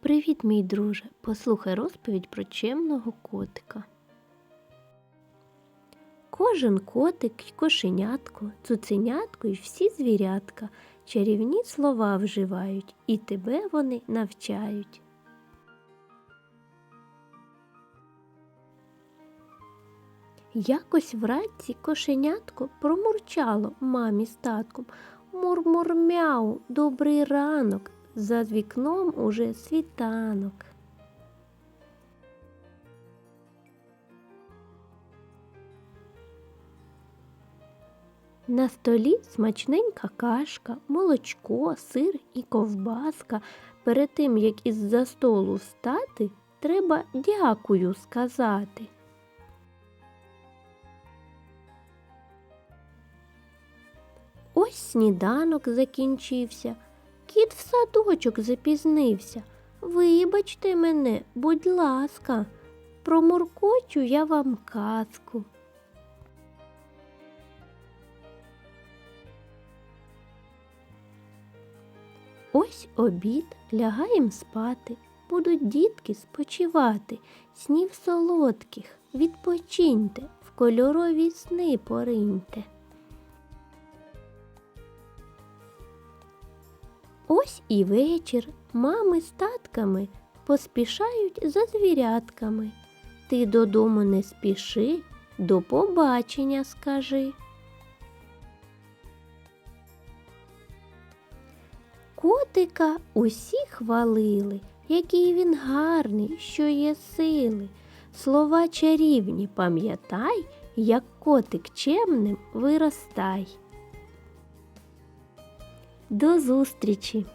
Привіт, мій друже. Послухай розповідь про чемного котика. Кожен котик кошенятко, цуценятко й всі звірятка чарівні слова вживають, і тебе вони навчають. Якось вранці кошенятко промурчало мамі з татком. Мур-мур-мяу, добрий ранок. За вікном уже світанок. На столі смачненька кашка, молочко, сир і ковбаска. Перед тим, як із-за столу встати, треба дякую сказати. Ось сніданок закінчився. Кіт в садочок запізнився. Вибачте мене, будь ласка, промуркочу я вам казку. Ось обід, лягаєм спати, будуть дітки спочивати, снів солодких, відпочиньте, в кольорові сни пориньте. Ось і вечір мами з татками поспішають за звірятками. Ти додому не спіши, до побачення скажи. Котика усі хвалили, який він гарний, що є сили. Слова чарівні пам'ятай, як котик чемним виростай. До зустрічі!